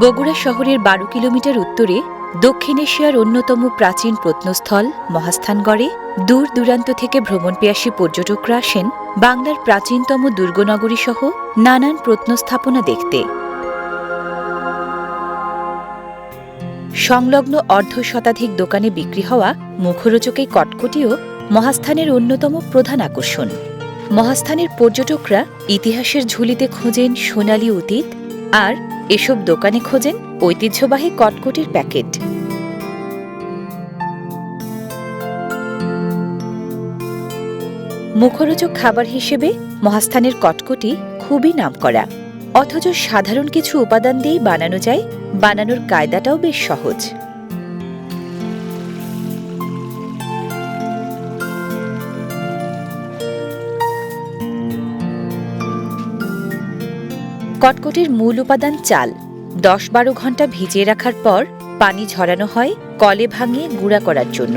বগুড়া শহরের বারো কিলোমিটার উত্তরে দক্ষিণ এশিয়ার অন্যতম প্রাচীন প্রত্নস্থল মহাস্থানগড়ে দূর দূরান্ত থেকে ভ্রমণপিয়াসী পর্যটকরা আসেন বাংলার প্রাচীনতম দুর্গনগরী সহ নানান প্রত্নস্থাপনা দেখতে। সংলগ্ন অর্ধ শতাধিক দোকানে বিক্রি হওয়া মুখরোচক কটকটিও মহাস্থানের অন্যতম প্রধান আকর্ষণ। মহাস্থানের পর্যটকরা ইতিহাসের ঝুলিতে খোঁজেন সোনালী অতীত আর এসব দোকানে খোঁজেন ঐতিহ্যবাহী কটকটির প্যাকেট। মুখরোচক খাবার হিসেবে মহাস্থানের কটকটি খুবই নাম করা অথচ সাধারণ কিছু উপাদান দিয়েই বানানো যায়, বানানোর কায়দাটাও বেশ সহজ। কটকটির মূল উপাদান চাল। দশ বারো ঘণ্টা ভিজিয়ে রাখার পর পানি ঝরানো হয় কলে ভাঙিয়ে গুঁড়া করার জন্য।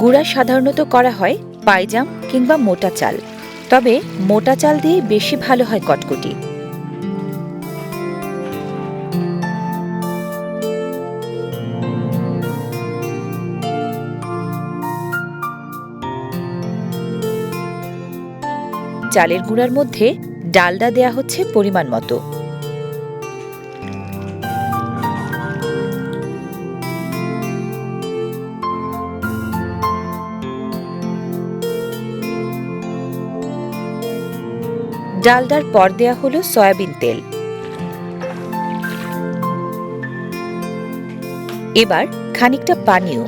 গুঁড়া সাধারণত করা হয় পায়জাম কিংবা মোটা চাল। তবে মোটা চাল দিয়ে বেশি ভালো হয় কটকটি। চালের গুঁড়ার মধ্যে ডালডা দেয়া হচ্ছে পরিমাণ মতো। ডালডার পর দেয়া হলো সয়াবিন তেল। এবার খানিকটা পানীয়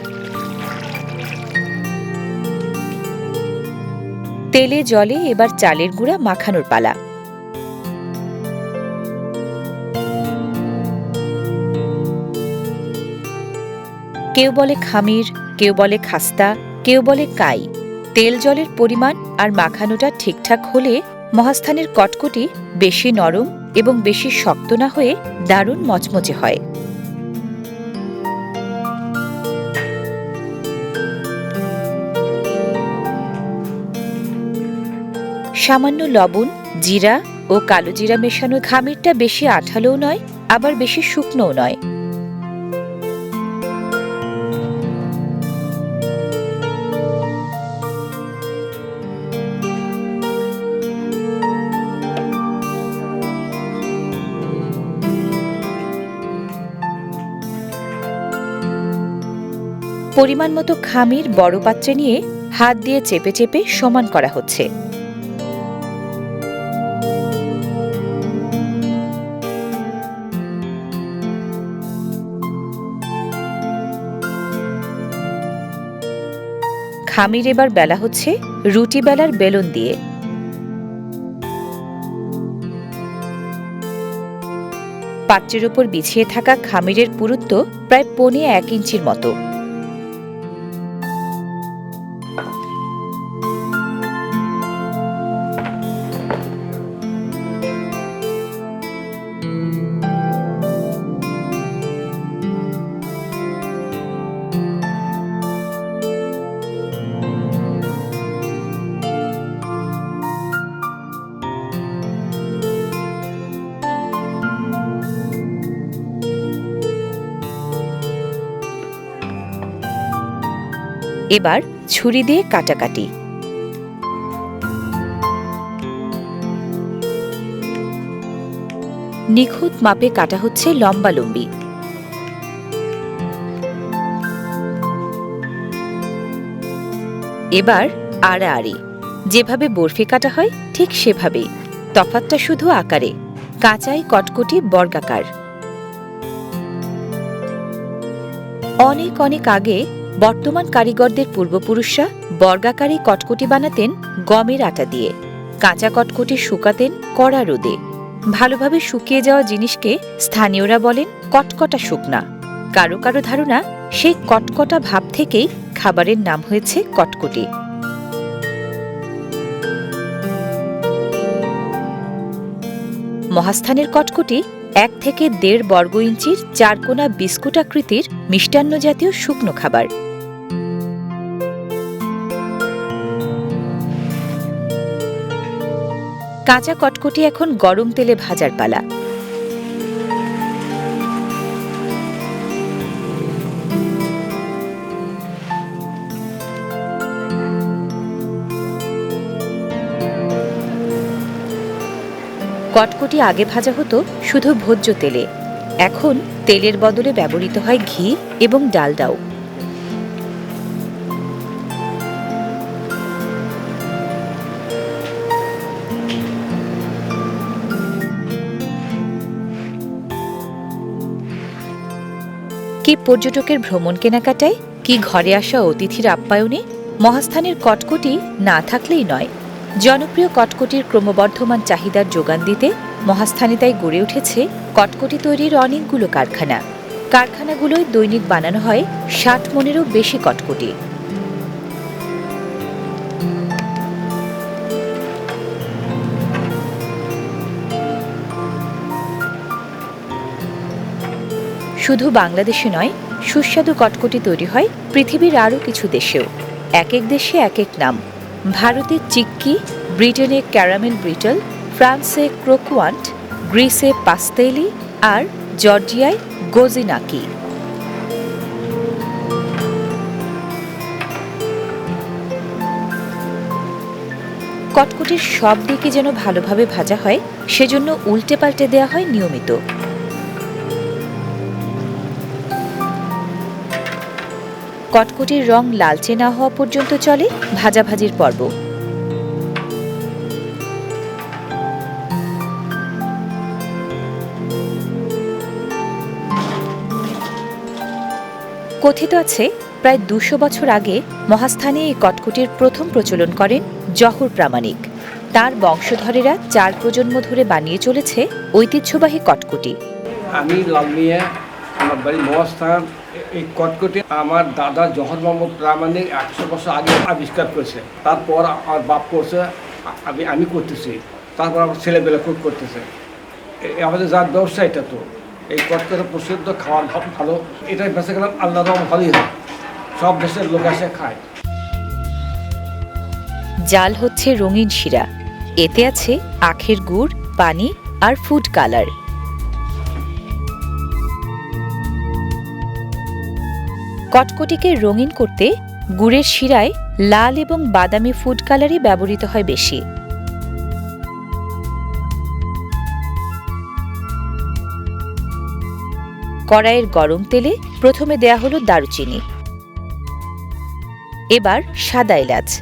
তেলে, জলে এবার চালের গুঁড়া মাখানোর পালা। কেউ বলে খামির, কেউ বলে খাস্তা, কেউ বলে কাই। তেল, জলের পরিমাণ আর মাখানোটা ঠিকঠাক হলে মহাস্থানের কটকটি বেশি নরম এবং বেশি শক্ত না হয়ে দারুণ মচমচে হয়। সামান্য লবণ, জিরা ও কালো জিরা মেশানো খামিরটা বেশি আঠালোও নয়, আবার বেশি শুকনোও নয়। পরিমাণ মতো খামির বড় পাত্রে নিয়ে হাত দিয়ে চেপে চেপে সমান করা হচ্ছে। খামির এবার বেলা হচ্ছে রুটি বেলার বেলুন দিয়ে। পাত্রের ওপর বিছিয়ে থাকা খামিরের পুরুত্ব প্রায় পনে এক ইঞ্চির মতো। এবার ছুরি দিয়ে কাটাকাটি। নিখুঁত মাপে কাটা হচ্ছে লম্বালম্বি এবার আড়াআড়ি। যেভাবে বরফি কাটা হয়, ঠিক সেভাবেই তফাতটা শুধু আকারে। কাঁচাই কটকটি বর্গাকার। অনেক অনেক আগে বর্তমান কারিগরদের পূর্বপুরুষরা বর্গাকারী কটকটি বানাতেন গমের আটা দিয়ে, কাঁচা কটকটি শুকাতেন কড়া রোদে। ভালোভাবে শুকিয়ে যাওয়া জিনিসকে স্থানীয়রা বলেন কটকটা শুকনা। কারও কারও ধারণা সেই কটকটা ভাব থেকেই খাবারের নাম হয়েছে কটকটি। মহাস্থানের কটকটি এক থেকে দেড় বর্গ ইঞ্চির চারকোনা বিস্কুট আকৃতির মিষ্টান্ন জাতীয় শুকনো খাবার। কাঁচা কটকটি এখন গরম তেলে ভাজার পালা। কটকটি আগে ভাজা হতো শুধু ভোজ্য তেলে। এখন তেলের বদলে ব্যবহৃত হয় ঘি এবং ডালডাও কি পর্যটকের ভ্রমণ কেনাকাটায়, কি ঘরে আসা অতিথির আপ্যায়নে, মহাস্থানের কটকটি না থাকলেই নয়। জনপ্রিয় কটকটির ক্রমবর্ধমান চাহিদার যোগান দিতে মহাস্থানে তাই গড়ে উঠেছে কটকটি তৈরির অনেকগুলো কারখানা। কারখানাগুলোয় দৈনিক বানানো হয় ষাট মনেরও বেশি কটকটি। শুধু বাংলাদেশে নয়, সুস্বাদু কটকটি তৈরি হয় পৃথিবীর আরও কিছু দেশেও। এক এক দেশে এক এক নাম। ভারতে চিক্কি, ব্রিটেনে ক্যারামেল ব্রিটল, ফ্রান্সে ক্রোকোয়ান্ট, গ্রিসে পাস্তেলি আর জর্জিয়ায় গোজিনাকি। কটকটির সব দিকে যেন ভালোভাবে ভাজা হয়, সেজন্য উল্টে পাল্টে দেওয়া হয় নিয়মিত। কটকটির রং লালচে না হওয়া পর্যন্ত চলে ভাজাভাজির পর্ব। কথিত আছে, প্রায় দুশো বছর আগে মহাস্থানে এই কটকটির প্রথম প্রচলন করেন জহর প্রামাণিক। তার বংশধরেরা চার প্রজন্ম ধরে বানিয়ে চলেছে ঐতিহ্যবাহী কটকটি। আমি লাল মিয়া আমার বাড়ি মহাস্থান এই কটকটি আমার দাদা জহর মোহাম্মদ প্রামাণিক একশো বছর আগে আবিষ্কার করেছে। তারপর আমার বাপ করছে আমি আমি করতেছি, তারপর আমার ছেলেবেলা খুব করতেছে। আমাদের যার ব্যবসা এটা তো। এই কটকটা প্রসিদ্ধ খাওয়ার ভালো এটা বেঁচে গেলাম, আল্লাহ রহম ভালোই হয় সব দেশের লোক এসে খায়। জাল হচ্ছে রঙিন শিরা। এতে আছে আখের গুড়, পানি আর ফুড কালার কটকটিকে রঙিন করতে গুড়ের শিরায় লাল এবং বাদামি ফুড কালারই ব্যবহৃত হয় বেশি। কড়াইয়ের গরম তেলে প্রথমে দেয়া হলো দারুচিনি। এবার সাদা এলাচ,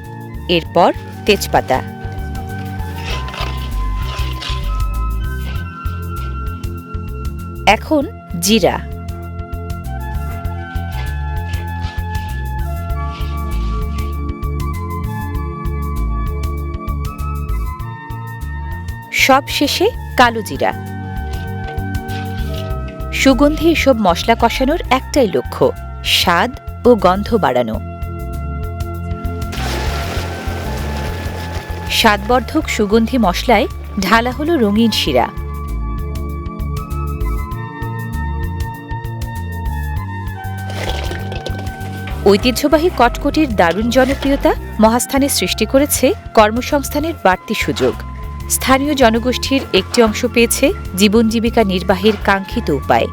এরপর তেজপাতা। এখন জিরা। সব শেষে কালো জিরা। সুগন্ধি এসব মশলা কষানোর একটাই লক্ষ্য, স্বাদ ও গন্ধ বাড়ানো। স্বাদবর্ধক সুগন্ধি মশলায় ঢালা হলো রঙিন শিরা। ঐতিহ্যবাহী কটকটির দারুণ জনপ্রিয়তা মহাস্থানে সৃষ্টি করেছে কর্মসংস্থানের বাড়তি সুযোগ। স্থানীয় জনগোষ্ঠীর একটি অংশ পেয়েছে জীবন জীবিকা নির্বাহের কাঙ্ক্ষিত উপায়।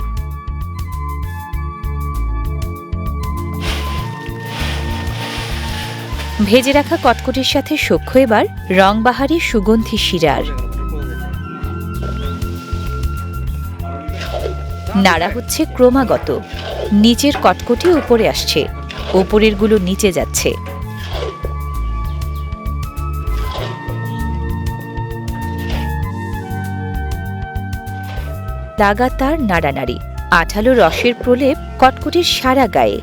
ভেজে রাখা কটকটির সাথে সখ্য এবার রংবাহারি সুগন্ধি শিরার। নাড়া হচ্ছে ক্রমাগত। নিচের কটকটি উপরে আসছে। ওপরেরগুলো নিচে যাচ্ছে। লাগাতার নাড়ানাড়ি, আঠালো রসের প্রলেপ কটকটির সারা গায়ে।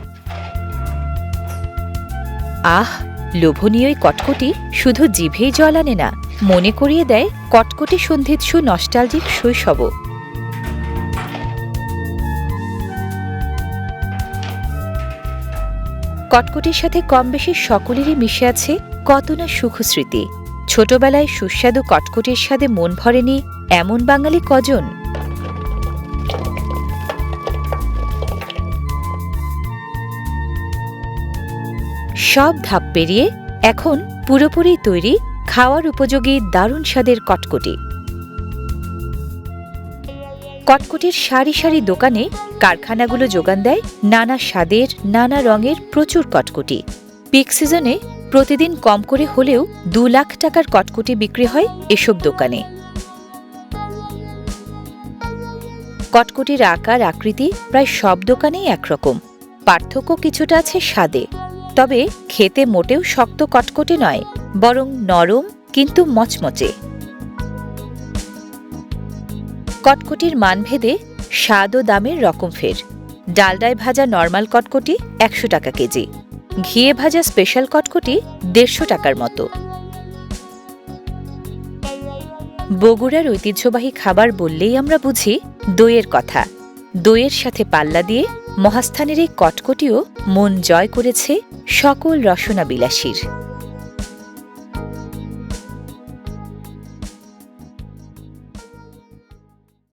আহ, লোভনীয় কটকটি শুধু জিভেই জল আনে না, মনে করিয়ে দেয় কটকটি সন্ধিৎসু নস্টালজিক শৈশব। কটকটির সাথে কম বেশি সকলেরই মিশে আছে কত না সুখস্মৃতি। ছোটবেলায় সুস্বাদু কটকটির স্বাদে মন ভরেনি এমন বাঙালি কজন? সব ধাপ পেরিয়ে এখন পুরোপুরি তৈরি খাওয়ার উপযোগী দারুণ স্বাদের কটকটি। কটকটির সারি সারি দোকানে কারখানাগুলো যোগান দেয় নানা স্বাদের, নানা রঙের প্রচুর কটকটি। পিক সিজনে প্রতিদিন কম করে হলেও দু লাখ টাকার কটকটি বিক্রি হয় এসব দোকানে। কটকটির আকার, আকৃতি প্রায় সব দোকানেই একরকম। পার্থক্য কিছুটা আছে স্বাদে। তবে খেতে মোটেও শক্ত কটকটে নয়, বরং নরম কিন্তু মচমচে। কটকটির মানভেদে স্বাদ ও দামের রকম ফের। ডালডায় ভাজা নর্মাল কটকটি একশো টাকা কেজি, ঘিয়ে ভাজা স্পেশাল কটকটি দেড়শো টাকার মতো। বগুড়ার ঐতিহ্যবাহী খাবার বললেই আমরা বুঝি দইয়ের কথা। দইয়ের সাথে পাল্লা দিয়ে মহাস্থানের এই কটকটিও মন জয় করেছে সকল রসনা বিলাসীর